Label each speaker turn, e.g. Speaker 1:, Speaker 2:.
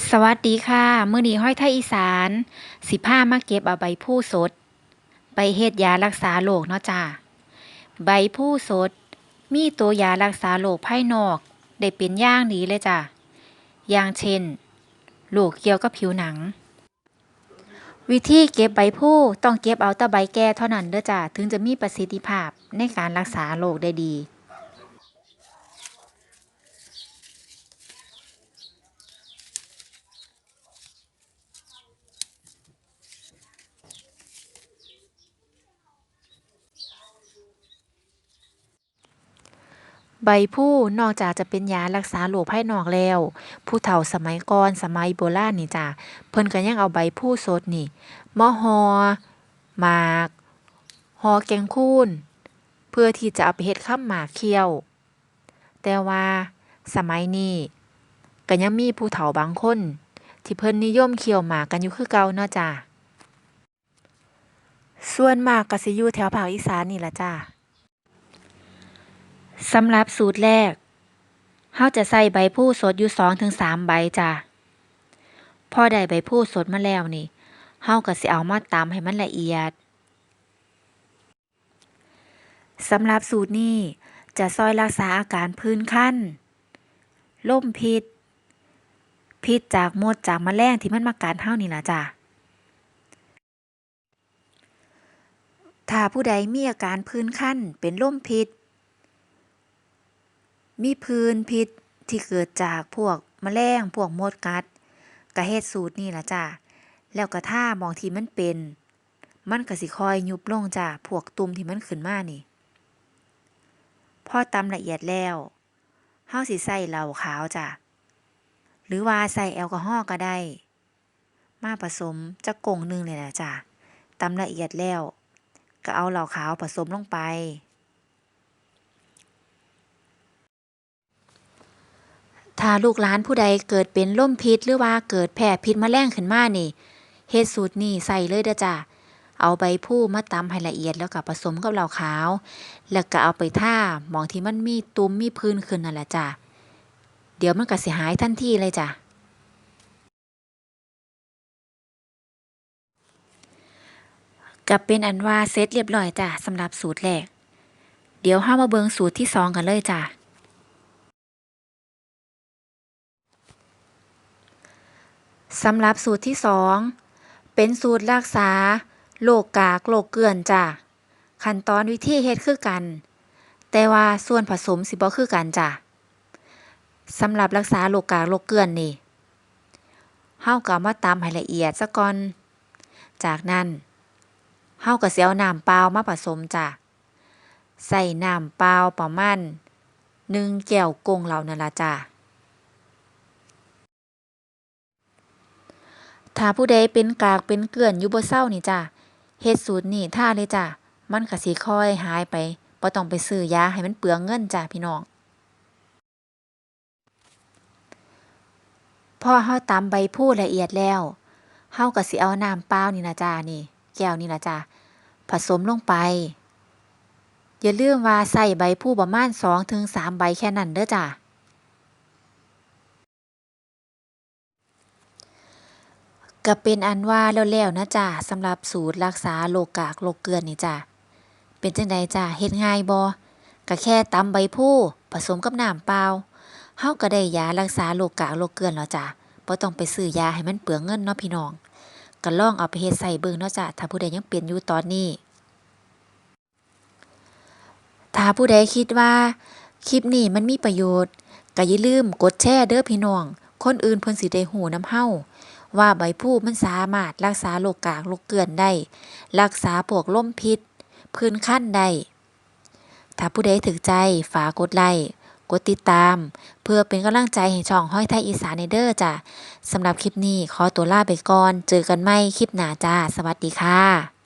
Speaker 1: สวัสดีค่ะมื้อนี้ห้อยไทยอีสาน สิพามาเก็บเอาใบพลูสด ไปเฮ็ดยารักษาโรคเนาะจ้าใบพลูสด มีตัวยารักษาโรคภายนอก ได้เป็นอย่างดีเลยจ้าอย่างเช่นโรคเกี่ยวกับผิวหนัง วิธีเก็บใบพลูต้องเก็บเอาแต่ใบแก่เท่านั้นเด้อจ้าถึงจะมีประสิทธิภาพในการรักษาโรคได้ดี ใบพลูนอกจากจะเป็นยารักษาโรคภายนอกแล้ว ผู้เฒ่าสมัยก่อนสมัยโบราณนี่จ้ะเพิ่นก็ยังเอาใบพลูสดนี่มาห่อหมากห่อแกงคูนเพื่อที่จะเอาไปเฮ็ดข้ำหมากเคี่ยว แต่ว่าสมัยนี้ก็ยังมีผู้เฒ่าบางคน ที่เพิ่นนิยมเคี่ยวหมากกันอยู่คือเก่าเนาะจ้ะส่วนมากก็สิอยู่แถวภาคอีสานนี่ล่ะจ้ะ สำหรับสูตรแรกเฮาจะใส่ใบพลูสดอยู่2ถึง3ใบจ้ะ พอได้ใบพลูสดมาแล้วนี่เฮาก็สิเอามาตำให้มันละเอียด สำหรับสูตรนี้จะซอยรักษาอาการผื่นคันลมพิษ พิษจากมดจากมแมลงที่มันมากัดเฮานี่ล่ะจ้ะ ถ้าผู้ใดมีอาการผื่นคันเป็นลมพิษ มีผื่นพิษที่เกิดจากพวกแมลงพวกมดกัดก็เฮ็ดสูตรนี้ล่ะจ้ะแล้วก็ทามองที่มันเป็น มันก็สิคอยยุบลงจ้ะพวกตุ่มที่มันขึ้นมานี่พอตำละเอียดแล้วเฮาสิใส่เหล้าขาวจ้ะหรือว่าใส่แอลกอฮอล์ก็ได้ มาผสมจักงหนึ่งเลยล่ะจ้ะตำละเอียดแล้ว ก็เอาเหล้าขาวผสมลงไป ถ้าลูกหลานผู้ใดเกิดเป็นลมพิษหรือว่าเกิดแพ้พิษมแมลงขึ้นมานี่เฮ็ดสูตรนี้ใส่เลยเด้อจ้ะเอาใบพลูมาตำให้ละเอียดแล้วก็ผสมกับเหล้าขาว แล้วก็เอาไปท่าหมองที่มันมีตุ่มมีผื่นขึ้นนั่นแหละจ้ะเดี๋ยวมันก็สิหายทันทีเลยจ้ะก็เป็นอันว่าเสร็จเรียบร้อยจ้ะสำหรับสูตรแรก เดี๋ยวเฮามาเบิงสูตรที่สองกันเลยจ้ะ สำหรับสูตรที่สองเป็นสูตรรักษาโรคกากโรคเกลื่อนจ้ะขั้นตอนวิธีเฮ็ดคือกัน แต่ว่าส่วนผสมสิบ่คือกันจ้ะสำหรับรักษาโรคกากโรคเกลื่อนนี่เฮาก็เอามาตำให้ละเอียดซะก่อน จากนั้นเฮาก็สิเอาน้ำเปล่ามาผสมจ้ะใส่น้ำเปล่าประมาณหนึ่งแก้วกงเหล่านั่นล่ะจ้ะ ถ้าผู้ใดเป็นกากเป็นเกลื่อนอยู่บ่เซานี่จ้ะเฮ็ดสูตรนี้ท่าเลยจ้ะมันก็สิค่อยหายไปบ่ต้องไปซื้อยาให้มันเปลืองเงินจ้ะพี่น้องพอเฮาตำใบพลูละเอียดแล้วเฮาก็สิเอาน้ำเปล่านี่นะจ้ะนี่ แก้วนี่ละจ้ะผสมลงไป อย่าลืมว่าใส่ใบพลูประมาณ2ถึง3ใบแค่นั้นเด้อจ้ะ ก็เป็นอันว่าแล้วๆนะจ้ะสำหรับสูตรรักษาโรคกากโรคเกลือนนี่จ้ะเป็นจั่งใดจ้ะเฮ็ดง่ายบ่ก็แค่ตำใบพลูผสมกับน้ำเปล่าเฮาก็ได้ยารักษาโรคกากโรคเกลือนแล้วจ้ะบ่ต้องไปซื้อยาให้มันเปลืองเงินเนาะพี่น้องก็ลองเอาไปเฮ็ดใส่เบิ่งเนาะจ้ะถ้าผู้ใดยังเป็นอยู่ตอนนี้ ถ้าผู้ใดคิดว่าคลิปนี้มันมีประโยชน์ก็อย่าลืมกดแชร์เด้อพี่น้อง คนอื่นเพิ่นสิได้ฮู้นำเฮา ว่าใบผู้มันสามารถรักษาโรคกากโรคเกลื่อนได้ รักษาพวกลมพิษ พื้นขั้นได้ ถ้าผู้ใดถึกใจฝากกดไลค์กดติดตาม เพื่อเป็นกำลังใจให้ช่องห้อยไทยอีสานในเด้อจ้ะสำหรับคลิปนี้ขอตัวลาไปก่อน เจอกันใหม่คลิปหน้าจ้า สวัสดีค่ะ